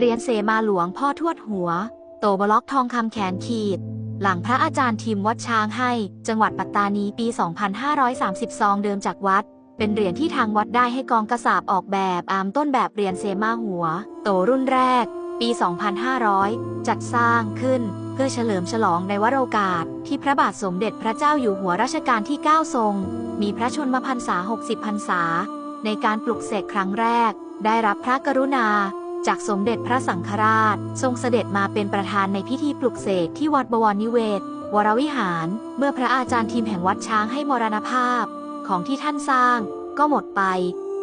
เหรียญเสมาหลวงพ่อทวดหัว โตบล็อกทองคำแขนขีด หลังพระอาจารย์ทิมวัดช้างให้ จังหวัดปัตตานีปี 2532 เดิมจากวัด เป็นเหรียญที่ทางวัดได้ให้กองกระสาบออกแบบอามต้นแบบเหรียญเสมาหัว โตรุ่นแรก ปี 2500 จัดสร้างขึ้น เพื่อเฉลิมฉลองในวโรกาส ที่พระบาทสมเด็จพระเจ้าอยู่หัวรัชกาลที่ 9 ทรง มีพระชนมพรรษา 60 พรรษา ในการปลุกเสกครั้งแรก ได้รับพระกรุณา จากสมเด็จพระสังฆราช ทรงเสด็จมาเป็นประธานในพิธีปลุกเสกที่วัดบวรนิเวศ วรวิหาร เมื่อพระอาจารย์ทีมแห่งวัดช้างให้มรณภาพ ของที่ท่านสร้าง ก็หมดไป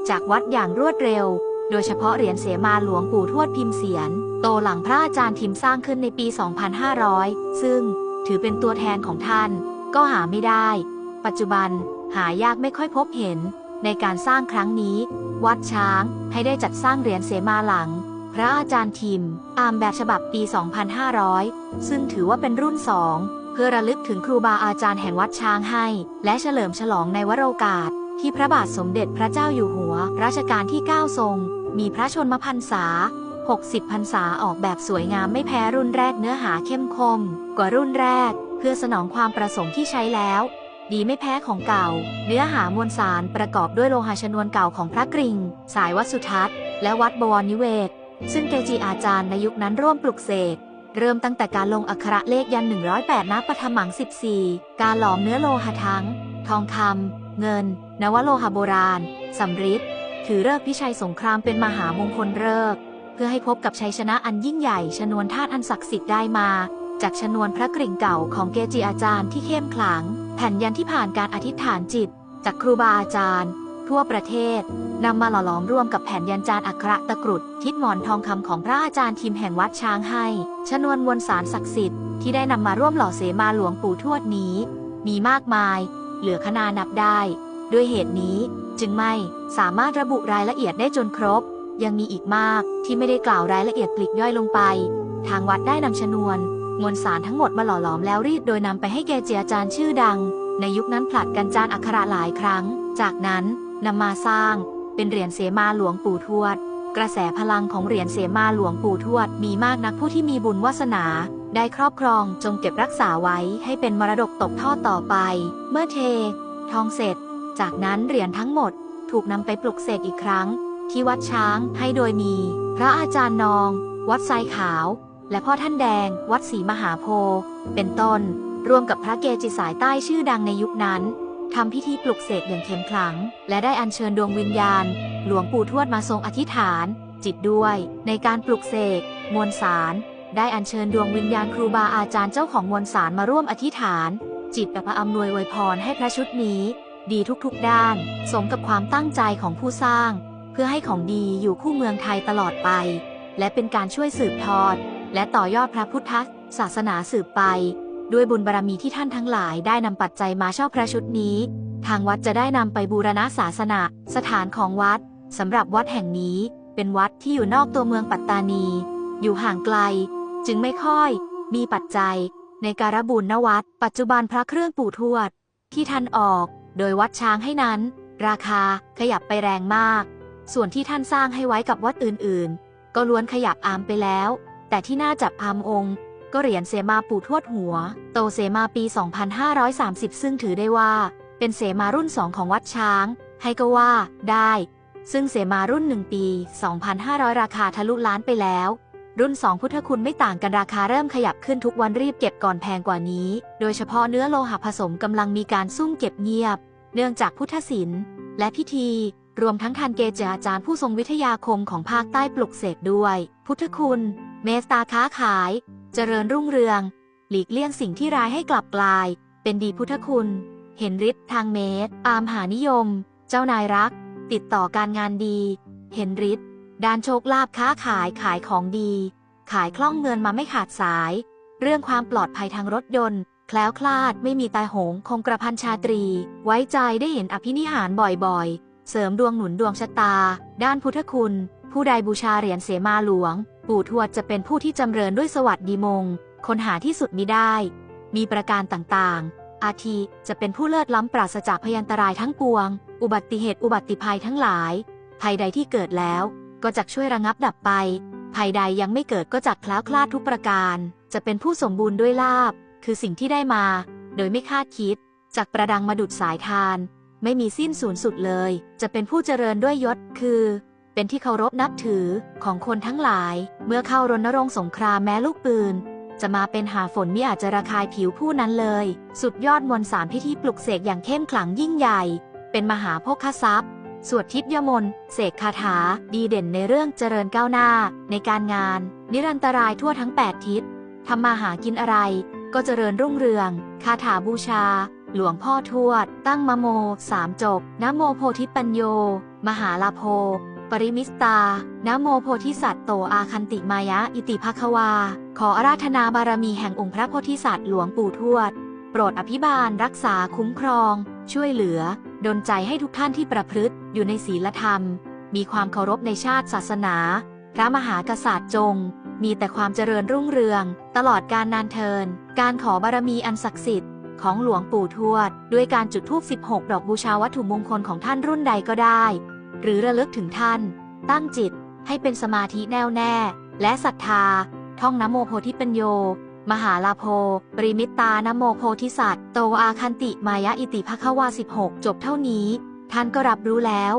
จากวัดอย่างรวดเร็ว โดยเฉพาะเหรียญเสมาหลวงปู่ทวดพิมพ์เสียน โตหลังพระอาจารย์ทิมสร้างขึ้นในปี 2500 ซึ่งถือเป็นตัวแทนของท่าน ก็หาไม่ได้ ปัจจุบันหายากไม่ค่อยพบเห็น ในการสร้างครั้งนี้ วัดช้างให้ได้จัดสร้างเหรียญเสมาหลัง พระอาจารย์ทิม ตามแบบฉบับปี 2500 ซึ่งถือว่าเป็นรุ่นสองเพื่อระลึกถึงครูบาอาจารย์แห่งวัดช้างให้ และเฉลิมฉลองในวโรกาส ที่พระบาทสมเด็จพระเจ้าอยู่หัว รัชกาลที่ 9 ทรง มีพระชนมพรรษา 60 พรรษาออกแบบสวยงามไม่แพ้รุ่นแรกเนื้อหาเข้มข้นกว่ารุ่นแรก เพื่อสนองความประสงค์ที่ใช้แล้ว ดีไม่แพ้ของเก่า เนื้อหามวลสารประกอบด้วยโลหะชนวนเก่าของพระกริ่ง สายวัดสุทัศน์ และวัดบวรนิเวศ ซึ่งเกจิอาจารย์ในยุคนั้นร่วมปลุกเสกเริ่มตั้งแต่การลงอักขระเลขยัน 108นับปฐมัง 14 การหลอมเนื้อโลหะทั้ง ทองคำเงิน นวโลหะโบราณสำริดถือเลิกพิชัยสงครามเป็นมหามงคลเลิกเพื่อให้พบกับชัยชนะอันยิ่งใหญ่ชนวนธาตุอันศักดิ์สิทธิ์ได้มา จากชนวนพระกริ่งเก่าของเกจิอาจารย์ที่เข้มขลัง แผ่นยันที่ผ่านการอธิษฐานจิต จากครูบาอาจารย์ ทั่วประเทศนำมาหล่อหลอมร่วมกับแผ่นยันจานอักขระตะกรุดทิศหมอนทองคำของพระอาจารย์ทีมแห่งวัดช้างให้ ชนวนมวลสารศักดิ์สิทธิ์ที่ได้นำมาร่วมหล่อเสมาหลวงปู่ทวดนี้ มีมากมาย เหลือขนานับได้ ด้วยเหตุนี้จึงไม่สามารถระบุรายละเอียดได้จนครบ ยังมีอีกมากที่ไม่ได้กล่าวรายละเอียดปลีกย่อยลงไป ทางวัดได้นำชนวน มวลสารทั้งหมดมาหล่อหลอมแล้วรีดโดยนำไปให้แกเจียอาจารย์ชื่อดัง ในยุคนั้นผลัดกันจานอักขระหลายครั้ง จากนั้นนำมาสร้าง เป็นเหรียญเสมาหลวงปู่ทวด กระแสพลังของเหรียญเสมาหลวงปู่ทวด มีมากนักผู้ที่มีบุญวาสนา ได้ครอบครองจงเก็บรักษาไว้ให้เป็นมรดกตกทอดต่อไป เมื่อเท ทองเสร็จ จากนั้นเหรียญทั้งหมด ถูกนำไปปลุกเสกอีกครั้ง ที่วัดช้างให้โดยมี พระอาจารย์นอง วัดไซขาว และพ่อท่านแดง วัดศรีมหาโพธิ์เป็นต้น รวมกับพระเกจิสายใต้ชื่อดังในยุคนั้นทำพิธีปลุกเสกอย่างเข้มขลัง และได้อัญเชิญดวงวิญญาณ หลวงปู่ทวดมาทรงอธิษฐาน จิตด้วย ในการปลุกเสกมวลสาร ได้อัญเชิญดวงวิญญาณครูบาอาจารย์เจ้าของมวลสารมาร่วมอธิษฐาน จิตประอำนวยอวยพรให้พระชุดนี้ ดีทุกๆด้าน สมกับความตั้งใจของผู้สร้าง เพื่อให้ของดีอยู่คู่เมืองไทยตลอดไป และเป็นการช่วยสืบทอด และต่อยอดพระพุทธศาสนาสืบไป ด้วยบุญบารมีที่ท่านทั้งหลายได้นำปัจจัยมาเช่าพระชุดนี้ ทางวัดจะได้นำไปบูรณะศาสนาสถานของวัดสำหรับวัดแห่งนี้ เป็นวัดที่อยู่นอกตัวเมืองปัตตานี อยู่ห่างไกล จึงไม่ค่อย มีปัจจัย ในการบุญนวัด ปัจจุบันพระเครื่องปู่ทวด ที่ท่านออก โดยวัดช้างให้นั้น ราคาขยับไปแรงมาก ส่วนที่ท่านสร้างให้ไว้กับวัดอื่นๆ ก็ล้วนขยับอามไปแล้ว แต่ที่น่าจับอามองค์ก็เหรียญเสมาปู่ทวดหัว โตเสมาปี 2530 ซึ่งถือได้ว่า เป็นเสมารุ่นสองของวัดช้าง ให้ก็ว่าได้ ซึ่งเสมารุ่น1ปี 2,500 ราคาทะลุล้านไปแล้ว รุ่น2พุทธคุณไม่ต่างกันราคาเริ่มขยับขึ้นทุกวันรีบเก็บก่อนแพงกว่านี้ โดยเฉพาะเนื้อโลหะผสมกำลังมีการซุ่มเก็บเงียบ เนื่องจากพุทธศิลป์และพิธีรวมทั้งทันเกจิอาจารย์ผู้ทรงวิทยาคมของภาคใต้ปลุกเสกด้วย พุทธคุณ เมตตาค้าขาย เจริญรุ่งเรือง หลีกเลี่ยงสิ่งที่ร้ายให้กลับกลาย เป็นดีพุทธคุณ เห็นฤทธิ์ทางเมตอามหานิยม เจ้านายรัก ติดต่อการงานดี เห็นฤทธิ์ด้านโชคลาภค้าขายขายของดี ขายคล่องเงินมาไม่ขาดสาย เรื่องความปลอดภัยทางรถยนต์ แคล้วคลาดไม่มีตายหงคงกระพันชาตรี ไว้ใจได้เห็นอภินิหารบ่อยๆ เสริมดวงหนุนดวงชะตา ด้านพุทธคุณ ผู้ใดบูชาเหรียญเสมาหลวง ปู่ทวดจะเป็นผู้ที่จำเริญด้วยสวัสดีมง คนหาที่สุดมิได้ มีประการต่างๆ อาทิจะเป็นผู้เลิศล้ำปราศจากพยันตรายทั้งปวง อุบัติเหตุอุบัติภัยทั้งหลาย ภัยใดที่เกิดแล้ว ก็จะช่วยระงับดับไป ภัยใดยังไม่เกิดก็จักคล้วคลาดทุกประการ จะเป็นผู้สมบูรณ์ด้วยลาบ คือสิ่งที่ได้มา โดยไม่คาดคิด จากประดังมาดุดสายทาน ไม่มีสิ้นสูญสุดเลย จะเป็นผู้เจริญด้วยยศ คือ เป็นที่เคารพนับถือของคนทั้งหลาย เมื่อเข้ารณรงค์สงครามแม้ลูกปืน จะมาเป็นหาฝนมิอาจจะระคายผิวผู้นั้นเลย สุดยอดมวลสารพิธีปลุกเสกอย่างเข้มขลังยิ่งใหญ่ เป็นมหาโภคทรัพย์ สวดทิพยมนต์เสกคาถา ดีเด่นในเรื่องเจริญก้าวหน้า ในการงาน นิรันตรายทั่วทั้ง 8 ทิศทำมาหากินอะไร ก็เจริญรุ่งเรือง คาถาบูชา หลวงพ่อทวด ตั้งมโมสามจบนะโมโพธิปัญโย มหาลาโภ ปริมิสตานะโมโพธิสัตว์โตอาคันติมายะ อิติภควา ขออาราธนาบารมีแห่งองค์พระโพธิสัตว์หลวงปู่ทวด โปรดอภิบาลรักษาคุ้มครอง ช่วยเหลือ ดลใจให้ทุกท่านที่ประพฤติอยู่ในศีลธรรม มีความเคารพในชาติศาสนา พระมหากษัตริย์จง มีแต่ความเจริญรุ่งเรือง ตลอดการนานเทิน การขอบารมีอันศักดิ์สิทธิ์ของหลวงปู่ทวด ด้วยการจุดธูป16 ดอกบูชาวัตถุมงคลของท่านรุ่นใดก็ได้ หรือระลึกถึงท่าน ตั้งจิตให้เป็นสมาธิแน่วแน่ และศรัทธา ท่องนะโมโพธิปัญโย มหาลาโพปริมิตตานะโมโพธิสัตว์โตอาคันติมายะอิติภควา 16 จบเท่านี้ ท่านก็รับรู้แล้ว